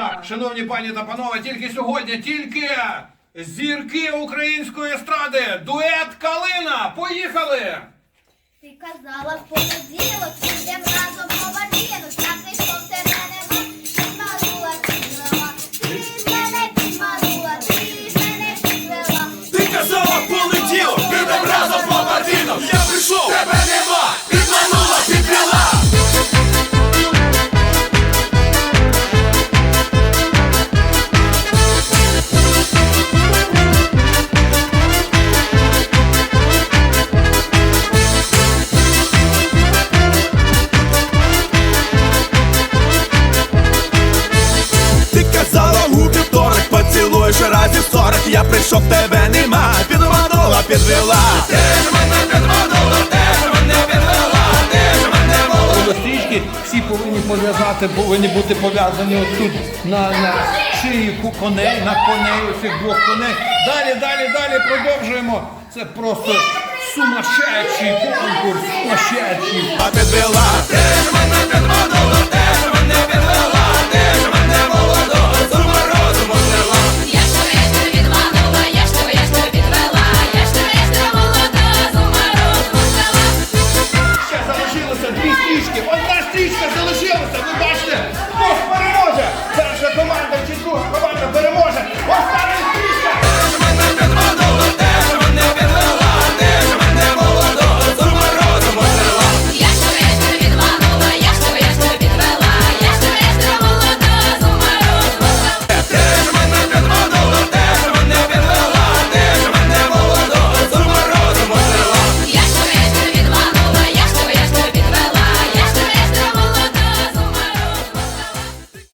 Так, шановні пані та панове, тільки сьогодні, тільки зірки української естради, дует Калина. Поїхали! Ти казала в понеділок, підем разом Я прийшов, тебе нема, підманула, підвела Ти ж мене підманула, ти ж мене підвела, ти ж мене була Стрічки всі повинні пов'язати, повинні бути пов'язані отут на, на шиїку коней, на коней, оцих двох коней. Далі, далі, далі продовжуємо. Це просто сумасшедший конкурс, сумасшедший. А підвела стрічки. Одна стрічка залишилася, ви бачите.